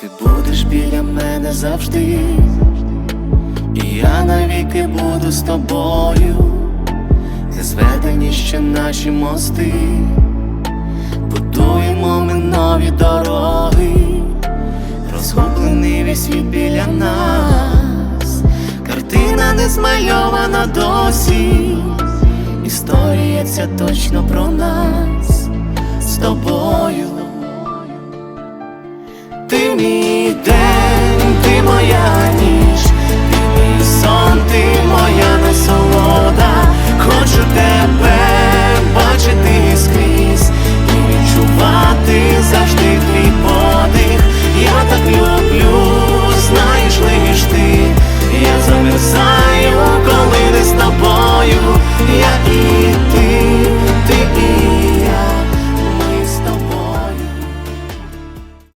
Ти будеш біля мене завжди, і я навіки буду з тобою, не зведені ще наші мости, будуємо ми нові дороги, розгублений весь світ біля нас, картина не змальована досі, історія ця точно про нас. З тобою. Ти мій день, ти моя